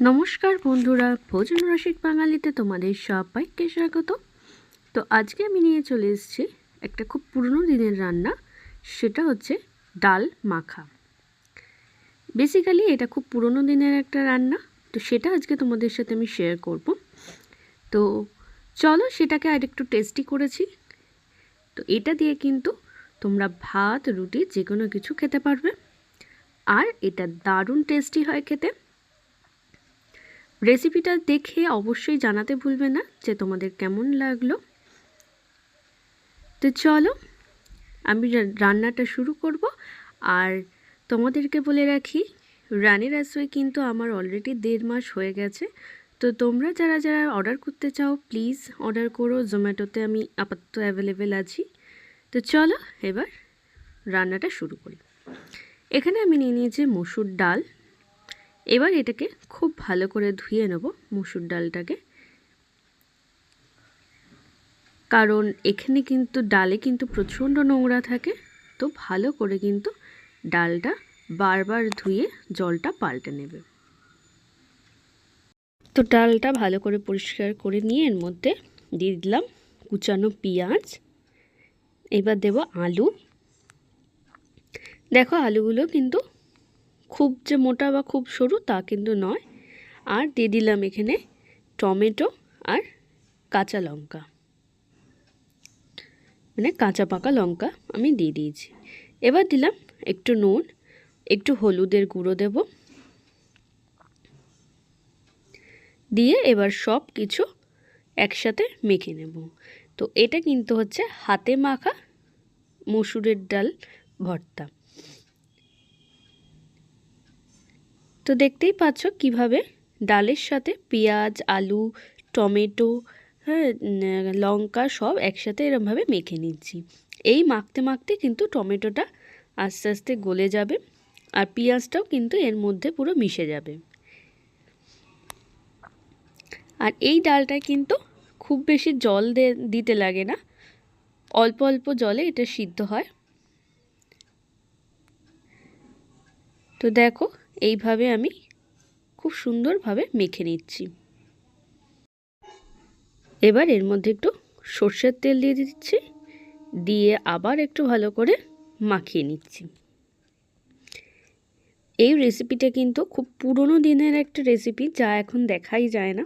নমস্কার বন্ধুরা, ভোজন রসিক বাঙালিতে তোমাদের সবাইকে স্বাগত। তো আজকে আমি নিয়ে চলে এসেছি একটা খুব পুরনো দিনের রান্না, সেটা হচ্ছে ডাল মাখা। বেসিক্যালি এটা খুব পুরনো দিনের একটা রান্না, তো সেটা আজকে তোমাদের সাথে আমি শেয়ার করব। তো চলো সেটাকে আর একটু টেস্টি করেছি। তো এটা দিয়ে কিন্তু তোমরা ভাত, রুটি যে কোনো কিছু খেতে পারবে। আর এটা দারুণ টেস্টি হয় খেতে। রেসিপিটা দেখে অবশ্যই জানাতে ভুলবে না যে তোমাদের কেমন লাগল। তো চলো, আমি রান্নাটা শুরু করব। আর তোমাদেরকে বলে রাখি রানী রাসুই কিন্তু আমার অলরেডি দেড় মাস হয়ে গেছে। তো তোমরা যারা যারা অর্ডার করতে চাও প্লিজ অর্ডার করো। জোম্যাটোতে আমি আপাতত অ্যাভেলেবেল আছি। তো চলো, এবার রান্নাটা শুরু করি। এখানে আমি নিয়ে নিয়েছি মসুর ডাল। এবার এটাকে খুব ভালো করে ধুয়ে নেব মুসুর ডালটাকে। কারণ এখানে কিন্তু ডালে কিন্তু প্রচণ্ড নোংরা থাকে, তো ভালো করে কিন্তু ডালটা বারবার ধুয়ে জলটা পাল্টে নেবে। তো ডালটা ভালো করে পরিষ্কার করে নিয়ে এর মধ্যে দিয়ে দিলাম কুচানো পেঁয়াজ। এবার দেব আলু। দেখো আলুগুলো কিন্তু খুব যে মোটা বা খুব সরু তা কিন্তু নয়। আর দিয়ে দিলাম এখানে টমেটো আর কাঁচা লঙ্কা। মানে কাঁচা পাকা লঙ্কা আমি দিয়ে দিয়েছি। এবার দিলাম একটু নুন, একটু হলুদের গুঁড়ো দেব। দিয়ে এবার সব কিছু একসাথে মেখে নেব। তো এটা কিন্তু হচ্ছে হাতে মাখা মসুরের ডাল ভর্তা। তো দেখতেই পাচ্ছ কীভাবে ডালের সাথে পেঁয়াজ, আলু, টমেটো হ্যাঁ লঙ্কা সব একসাথে এরমভাবে মেখে নিচ্ছি। এই মাখতে মাখতে কিন্তু টমেটোটা আস্তে আস্তে গলে যাবে আর পেঁয়াজটাও কিন্তু এর মধ্যে পুরো মিশে যাবে। আর এই ডালটায় কিন্তু খুব বেশি জল দিতে লাগে না। অল্প অল্প জলে এটা সিদ্ধ হয়। তো দেখো এইভাবে আমি খুব সুন্দরভাবে মেখে নিচ্ছি। এবার এর মধ্যে একটু সর্ষের তেল দিয়ে দিচ্ছি, দিয়ে আবার একটু ভালো করে মাখিয়ে নিচ্ছি। এই রেসিপিটা কিন্তু খুব পুরনো দিনের একটা রেসিপি যা এখন দেখাই যায় না।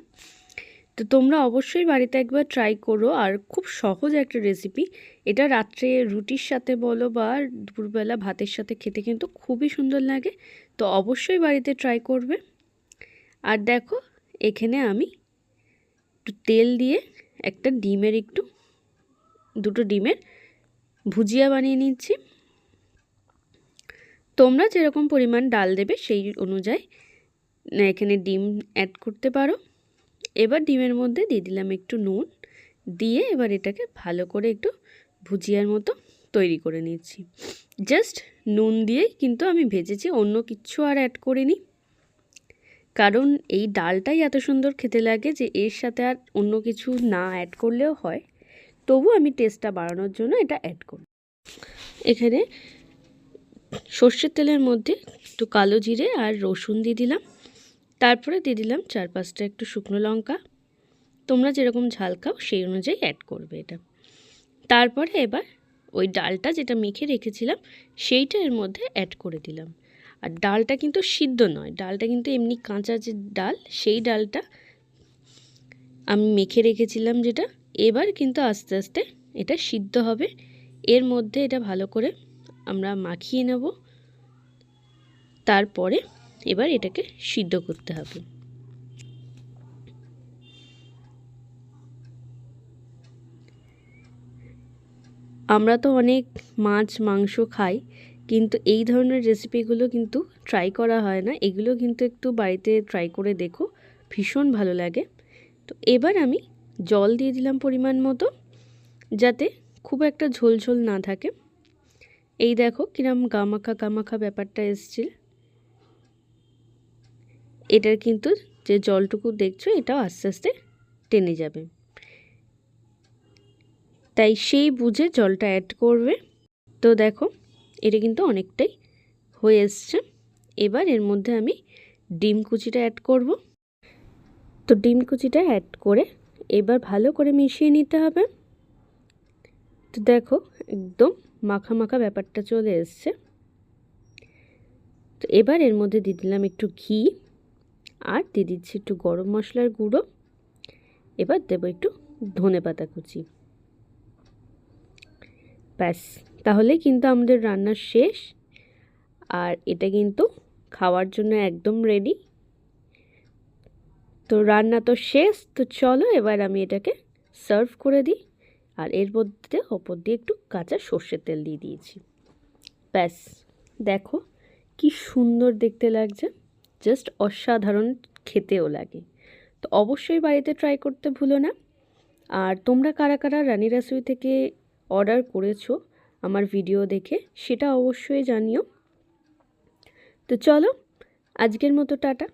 তো তোমরা অবশ্যই বাড়িতে একবার ট্রাই করো, আর খুব সহজ একটা রেসিপি এটা রাত্রে রুটির সাথে বলো বা দুপুরবেলা ভাতের সাথে খেতে কিন্তু খুবই সুন্দর লাগে। তো অবশ্যই বাড়িতে ট্রাই করবে। আর দেখো, এখানে আমি একটু তেল দিয়ে একটা ডিমের একটু, দুটো ডিমের ভুজিয়া বানিয়ে নিচ্ছি। তোমরা যেরকম পরিমাণ ডাল দেবে সেই অনুযায়ী এখানে ডিম অ্যাড করতে পারো। এবার ডিমের মধ্যে দিয়ে দিলাম একটু নুন, দিয়ে এবার এটাকে ভালো করে একটু ভুজিয়ার মতো তৈরি করে নিচ্ছি। জাস্ট নুন দিয়েই কিন্তু আমি ভেজেছি, অন্য কিচ্ছু আর অ্যাড করিনি। কারণ এই ডালটাই এত সুন্দর খেতে লাগে যে এর সাথে আর অন্য কিছু না অ্যাড করলেও হয়। তবু আমি টেস্টটা বাড়ানোর জন্য এটা অ্যাড করি। এখানে সর্ষের তেলের মধ্যে একটু কালো জিরে আর রসুন দিয়ে দিলাম। তারপরে দিয়ে দিলাম চার পাঁচটা একটু শুকনো লঙ্কা। তোমরা যেরকম ঝাল খাও সেই অনুযায়ী অ্যাড করবে এটা। তারপরে এবার ওই ডালটা যেটা মেখে রেখেছিলাম, সেইটা এর মধ্যে অ্যাড করে দিলাম। আর ডালটা কিন্তু সিদ্ধ নয়, ডালটা কিন্তু এমনি কাঁচা যে ডাল, সেই ডালটা আমি মেখে রেখেছিলাম যেটা, এবার কিন্তু আস্তে আস্তে এটা সিদ্ধ হবে। এর মধ্যে এটা ভালো করে আমরা মাখিয়ে নেব। তারপরে এবার এটাকে সিদ্ধ করতে হবে। আমরা তো অনেক মাছ, মাংস খাই, কিন্তু এই ধরনের রেসিপিগুলো কিন্তু ট্রাই করা হয় না। এগুলো কিন্তু একটু বাড়িতে ট্রাই করে দেখো, ভীষণ ভালো লাগে। তো এবার আমি জল দিয়ে দিলাম পরিমাণ মতো, যাতে খুব একটা ঝোল ঝোল না থাকে। এই দেখো কিরম গামাখা গামাখা ব্যাপারটা এসছিল। এটার কিন্তু যে জলটুকু দেখছ, এটাও আস্তে আস্তে টেনে যাবে। তাই সেই বুঝে জলটা অ্যাড করবে। তো দেখো, এটা কিন্তু অনেকটাই হয়ে এসছে। এবার এর মধ্যে আমি ডিম কুচিটা অ্যাড করব। তো ডিম কুচিটা অ্যাড করে এবার ভালো করে মিশিয়ে নিতে হবে। তো দেখো, একদম মাখা মাখা ব্যাপারটা চলে এসছে। তো এবার এর মধ্যে দিয়ে দিলাম একটু ঘি, আর দিয়ে দিচ্ছি একটু গরম মশলার গুঁড়ো। এবার দেবো একটু ধনে পাতা কুচি। ব্যাস। তাহলে কিন্তু আমাদের রান্না শেষ। আর এটা কিন্তু খাওয়ার জন্য একদম রেডি তো রান্না তো শেষ। তো চলো এবার আমি এটাকে সার্ভ করে দিই। আর এর মধ্যে ওপর দিয়ে একটু কাঁচা সর্ষের তেল দিয়ে দিয়েছি। ব্যাস, দেখো কি সুন্দর দেখতে লাগছে। জাস্ট অসাধারণ খেতেও লাগে। তো অবশ্যই বাড়িতে ট্রাই করতে ভুলো না। আর তোমরা কারা কারা রানী রাসুই থেকে অর্ডার করেছ আমার ভিডিও দেখে সেটা অবশ্যই জানিও। তো চলো আজকের মতো টাটা।